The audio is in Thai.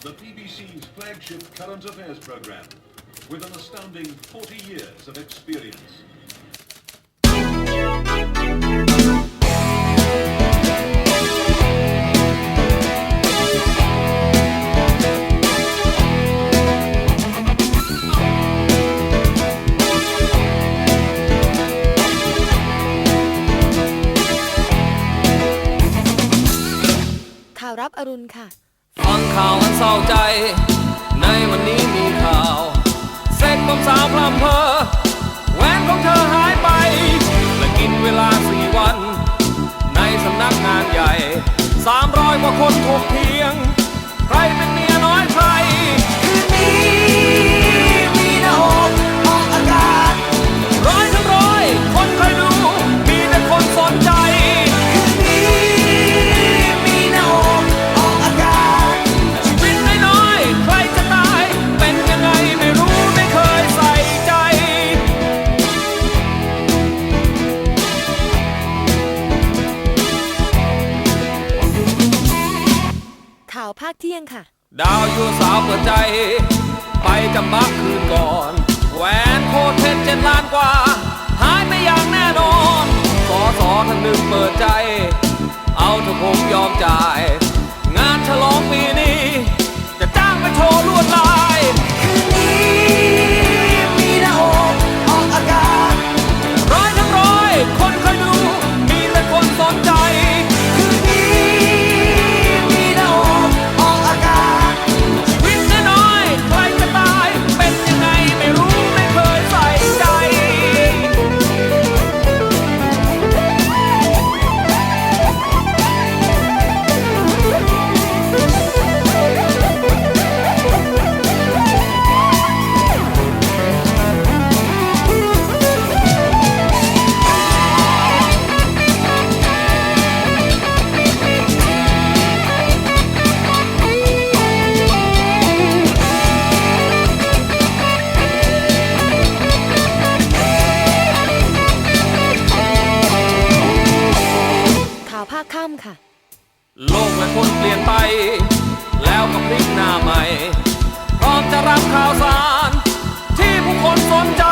the BBC's flagship current affairs program, with an astounding 40 years of experience. ข่าวรับอรุณค่ะ ฟังข่าวมันเศร้าใจ ในวันนี้มีข่าว เซ็กขอมสาวพลัมเพอแหวนของเธอหายไป และกินเวลาสี่วัน ในสำนักงานใหญ่สามร้อยกว่าคนถกเถียง ใครเป็น ภาคเที่ยงค่ะ ดาวอยู่สาวเปิดใจ ไปจำบักคืนก่อน แหวนโคตรเพชรเจ็ดล้านกว่า หายไปอย่างแน่นอน โลกและคนเปลี่ยนไป แล้วก็พลิกหน้าใหม่ พร้อมจะรับข่าวสาร ที่ผู้คนสนใจ